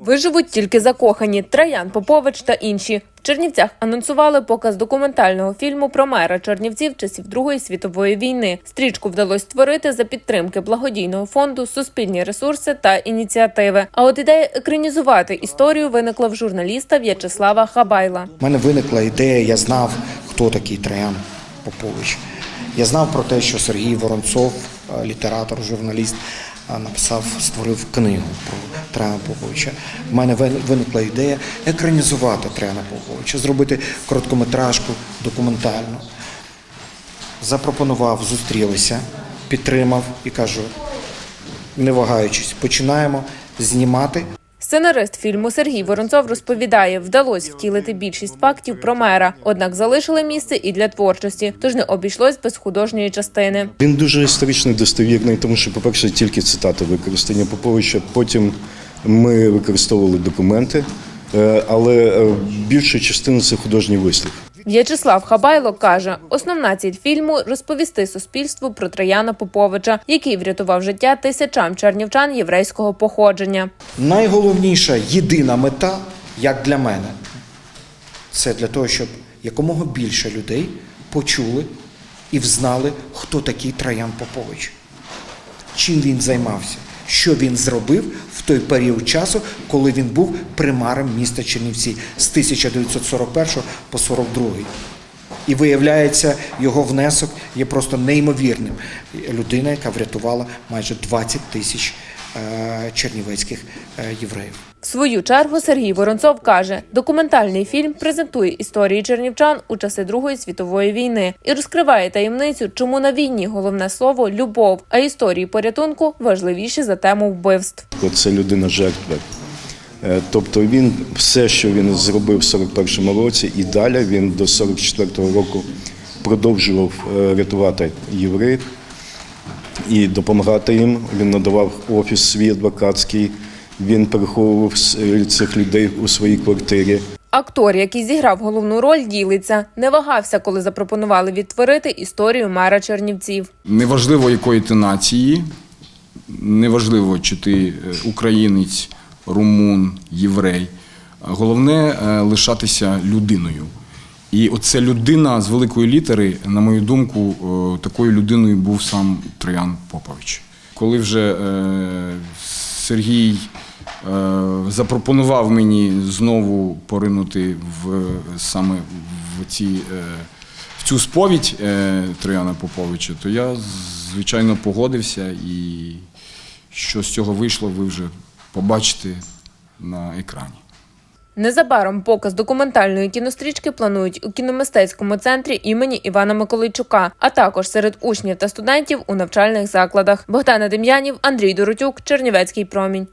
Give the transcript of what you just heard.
Виживуть тільки закохані Траян Попович та інші. В Чернівцях анонсували показ документального фільму про мера Чернівців часів Другої світової війни. Стрічку вдалося створити за підтримки благодійного фонду, суспільні ресурси та ініціативи. А от ідея екранізувати історію виникла в журналіста В'ячеслава Хабайла. У мене виникла ідея, я знав, хто такий Траян Попович. Я знав про те, що Сергій Воронцов, е, літератор, журналіст, написав, створив книгу про Трена Поповича. У мене виникла ідея екранізувати Трена Поповича, зробити короткометражку документальну. Запропонував, зустрілися, підтримав і кажу, не вагаючись, починаємо знімати. Сценарист фільму Сергій Воронцов розповідає, вдалося втілити більшість фактів про мера, однак залишили місце і для творчості, тож не обійшлось без художньої частини. Він дуже історично достовірний, тому що, по-перше, тільки цитати використання Поповича. Потім ми використовували документи, е, але більшу більша частина це художній вислів. В'ячеслав Хабайло каже, основна ціль фільму розповісти суспільству про Траяна Поповича, який врятував життя тисячам чернівчан єврейського походження. Найголовніша єдина мета, як для мене, це для того, щоб якомога більше людей почули і взнали, хто такий Траян Попович, чим він займався, що він зробив в той період часу, коли він був примаром міста Чернівці з 1941 по 42. І виявляється, його внесок є просто неймовірним. Людина, яка врятувала майже 20 тисяч чернівецьких е, євреїв. В свою чергу Сергій Воронцов каже, документальний фільм презентує історії чернівчан у часи Другої світової війни і розкриває таємницю, чому на війні головне слово любов, а історії порятунку важливіші за тему вбивств. Це людина жертва. Е, Тобто він все, що він зробив в 41-му році, і далі він до 44-го року продовжував е, рятувати євреїв і допомагати їм. Він надавав офіс свій адвокатський, він переховував цих людей у своїй квартирі. Актор, який зіграв головну роль, ділиться, не вагався, коли запропонували відтворити історію мера Чернівців. Неважливо, якої ти нації, неважливо, чи ти е, українець, румун, єврей. Головне е, лишатися людиною. І оця людина з великої літери, на мою думку, е, такою людиною був сам Троян Попович. Коли вже е, Сергій е, запропонував мені знову поринути в саме в ці. в цю сповідь Трояна Поповича, то я, звичайно, погодився, і що з цього вийшло, ви вже побачите на екрані. Незабаром показ документальної кінострічки планують у кіномистецькому центрі імені Івана Миколайчука, а також серед учнів та студентів у навчальних закладах. Богдана Дем'янів, Андрій Доротюк, Чернівецький промінь.